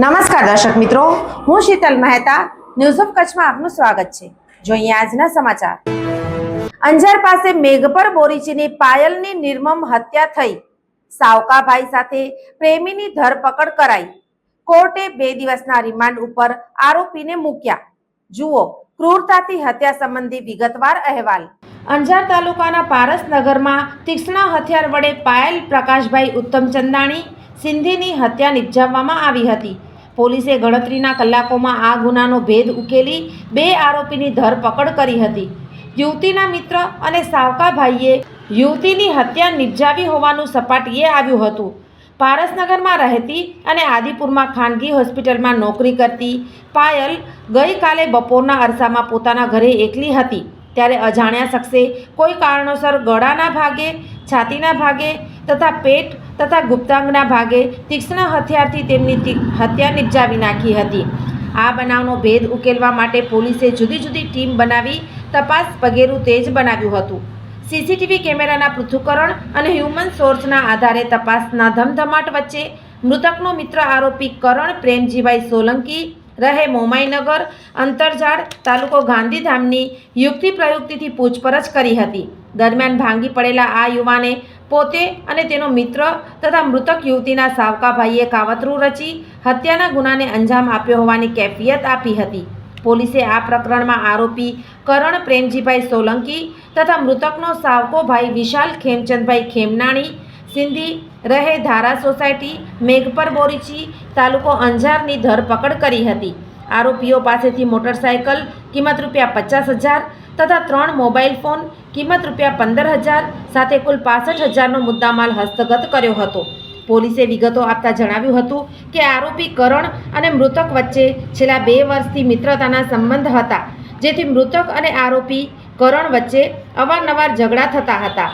નમસ્કાર દર્શક મિત્રો, હું શીતલ મહેતા ન્યૂઝ ઓફ કચ્છમાં આપનું સ્વાગત છે. જોઈએ આજના સમાચાર. અંજાર પાસે મેઘપર બોરીચીની પાયલની નિર્મમ હત્યા થઈ. સાવકાભાઈ સાથે પ્રેમીની ધરપકડ કરાઈ. કોર્ટે બે દિવસના રિમાન્ડ ઉપર આરોપીને મૂક્યા. જુઓ, ક્રૂરતાથી હત્યા સંબંધી વિગતવાર અહેવાલ. અંજાર તાલુકાના પારસનગરમાં તીક્ષ્ણ હથિયાર વડે પાયલ પ્રકાશભાઈ ઉત્તમચંદાણી સિંધીની હત્યા નિપજાવવામાં આવી હતી. પોલીસે ગણતરીના કલાકોમાં આ ગુનાનો ભેદ ઉકેલી બે આરોપીની ધરપકડ કરી હતી. યુવતીના મિત્ર અને સાવકાભાઈએ યુવતીની હત્યા નિપજાવી હોવાનું સપાટીએ આવ્યું હતું. પારસનગરમાં રહેતી અને આદિપુરમાં ખાનગી હોસ્પિટલમાં નોકરી કરતી પાયલ ગઈકાલે બપોરના અરસામાં પોતાના ઘરે એકલી હતી. ત્યારે અજાણ્યા શખ્સે કોઈ કારણોસર ગળાના ભાગે, છાતીના ભાગે તથા પેટ તથા ગુપ્તાંગના ભાગે તીક્ષ્ણ હથિયારથી તેમની હત્યા નિપજાવી નાખી હતી. આ બનાવનો ભેદ ઉકેલવા માટે પોલીસે જુદી જુદી ટીમ બનાવી તપાસ પગેરું તેજ બનાવ્યું હતું. સીસીટીવી કેમેરાના પૃથ્થકરણ અને હ્યુમન સોર્સના આધારે તપાસના ધમધમાટ વચ્ચે મૃતકનો મિત્ર આરોપી કરણ પ્રેમજીભાઈ સોલંકી રહે મોમાઈનગર, અંતરજાળ તાલુકો ગાંધીધામની યુક્તિ પ્રયુક્તિથી પૂછપરછ કરી હતી. દરમિયાન ભાંગી પડેલા આ યુવાને પોતે અને તેનો મિત્ર તથા મૃતક યુવતીના સાવકાભાઈએ કાવતરું રચી હત્યાના ગુનાને અંજામ આપ્યો હોવાની કેફિયત આપી હતી. પોલીસે આ પ્રકરણમાં આરોપી કરણ પ્રેમજીભાઈ સોલંકી તથા મૃતકનો સાવકો ભાઈ વિશાલ ખેમચંદભાઈ ખેમનાણી, સિંધી રહે ધારા સોસાયટી, મેઘપર બોરીચી તાલુકો અંજારની ધરપકડ કરી હતી. આરોપીઓ પાસેથી મોટરસાયકલ કિંમત રૂપિયા પચાસ હજાર તથા ત્રણ મોબાઈલ ફોન, કિંમત રૂપિયા પંદર હજાર, સાથે કુલ પાસઠ હજારનો મુદ્દામાલ હસ્તગત કર્યો હતો. પોલીસે વિગતો આપતા જણાવ્યું હતું કે આરોપી કરણ અને મૃતક વચ્ચે છેલ્લા બે વર્ષથી મિત્રતાના સંબંધ હતા, જેથી મૃતક અને આરોપી કરણ વચ્ચે અવારનવાર ઝઘડા થતા હતા,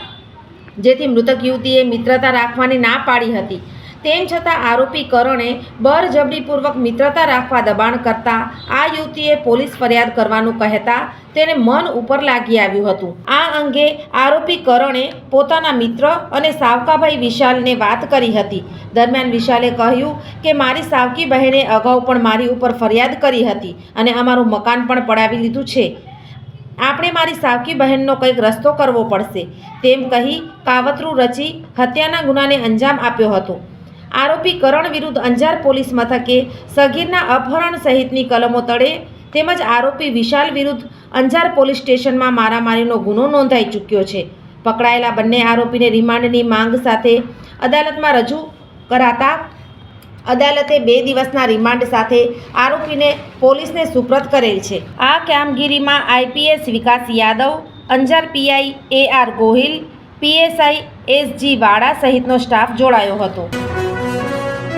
જેથી મૃતક યુવતીએ મિત્રતા રાખવાની ના પાડી હતી. તેમ છતાં આરોપી કરણે બળજબરીપૂર્વક મિત્રતા રાખવા દબાણ કરતા આ યુવતીએ પોલીસ ફરિયાદ કરવાનું કહેતા તેને મન ઉપર લાગી આવ્યું હતું. આ અંગે આરોપી કરણે પોતાના મિત્ર અને સાવકાભાઈ વિશાલને વાત કરી હતી. દરમિયાન વિશાલે કહ્યું કે, મારી સાવકી બહેને અગાઉ પણ મારી ઉપર ફરિયાદ કરી હતી અને અમારું મકાન પણ પડાવી લીધું છે. આપણે મારી સાવકી બહેનનો કંઈક રસ્તો કરવો પડશે. તેમ કહી કાવતરું રચી હત્યાના ગુનાને અંજામ આપ્યો હતો. આરોપી કરણ વિરુદ્ધ અંજાર પોલીસ મથકે સગીરના અપહરણ સહિતની કલમો તળે તેમજ આરોપી વિશાલ વિરુદ્ધ અંજાર પોલીસ સ્ટેશનમાં મારામારીનો ગુનો નોંધાઈ ચૂક્યો છે. પકડાયેલા બંને આરોપીને રિમાન્ડની માંગ સાથે અદાલતમાં રજૂ કરાતા અદાલતે બે દિવસના રિમાન્ડ સાથે આરોપીને પોલીસને સુપ્રત કરેલ છે. આ કામગીરીમાં IPS Vikas Yadav, Anjar PI A R Gohil, PSI SG Vada સહિતનો સ્ટાફ જોડાયો હતો.